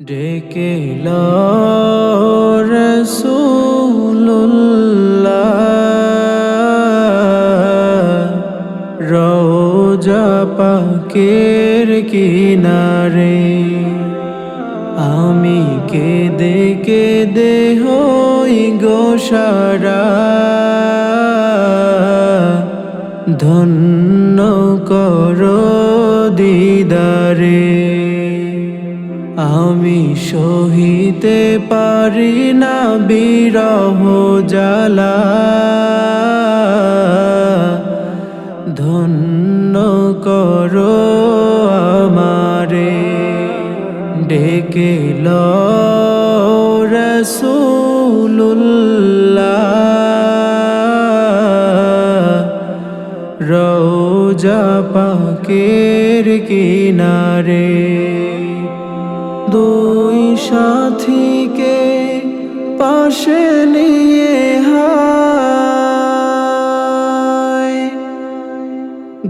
ডেকে রোজা পাকের কিনারে আমি কে কেঁদে হই গোসারা ধন্য করো দিদারে। আমি সহিতে পারি না বিরহ জ্বালা। ধন্য করো আমারে ডেকে রসুল্লাহ রোজা পাকের কিনারে দুই সাথীকে পাশে নিয়ে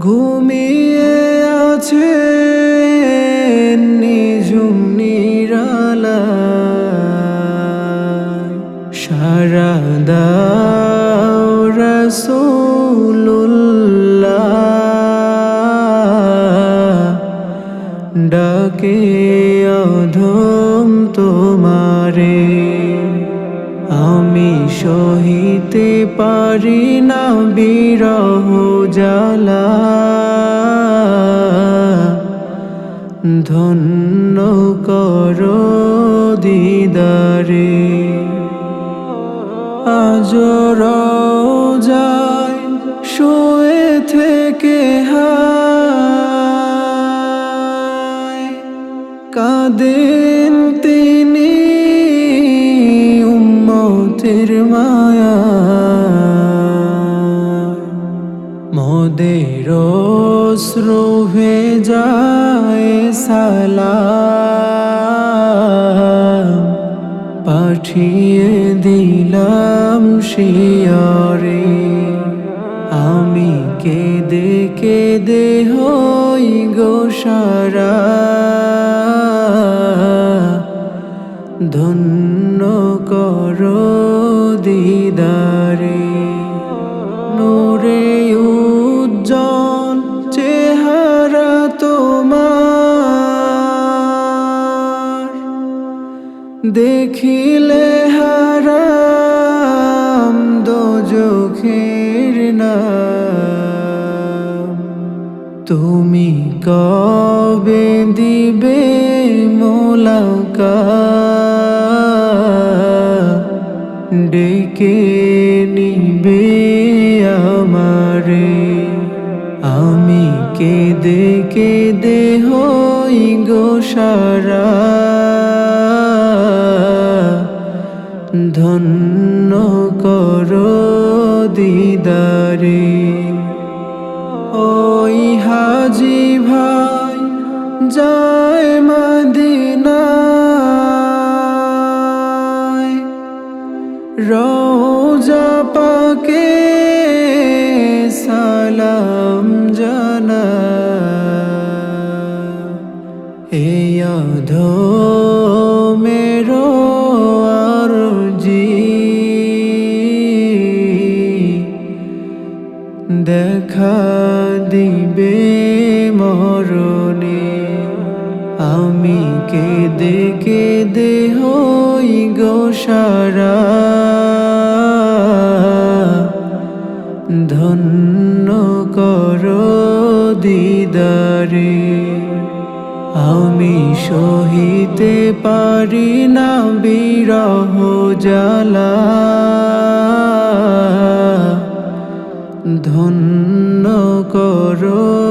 ঘুমিয়ে আছে আমি সহিতে পারি না বিরহ জ্বালা। ধন্য করো দিদারে। আজ যায় শুয়ে থেকে কাঁদেন তিনি উম্মতের মায়া, মোদের শ্রুভে যায় সালা পাঠিয়ে দিলাম শিয়রে, আমি কেঁদে কেঁদে হই গোসারা ধন্য করো দেখিলে হারাম দোজখের না তুমি কবে দিবে মোলাকা ডেকে নিবে আমারে। আমি কেঁদে কেঁদে হই গোসারা। ধন্য করো দিদারে। ওই হাজি ভাই যায় মদিনায়। রোজা পাকে সালাম জানা এই অধো আমি কেঁদে কেঁদে হই গোসারা ধন্য করো দিদারে, আমি সহিতে পারি না বিরহ জ্বালা। ধন্য করো